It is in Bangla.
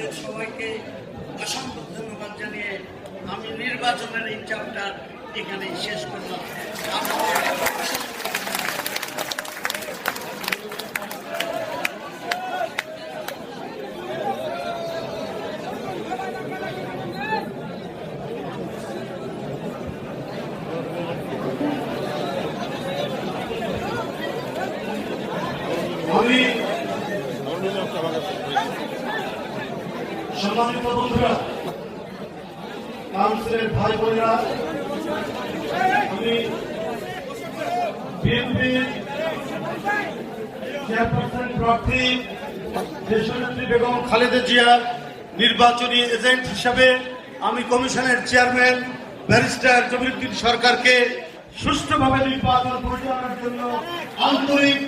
আপনাদের সবাইকে অসংখ্য ধন্যবাদ জানিয়ে আমি নির্বাচনের এই চাপটা এখানে শেষ করলাম। আমি সম্মানিত বন্ধুরা, কাউন্সিলের ভাই বোনেরা আমি চেয়ারপারসন প্রার্থী দেশনেত্রী বেগম খালেদা জিয়া নির্বাচনী এজেন্ট হিসাবে আমি কমিশনের চেয়ারম্যান, ব্যারিস্টার জমিরুদ্দিন সরকারকে সুষ্ঠুভাবে নির্বাচন পরিচালনার জন্য আন্তরিক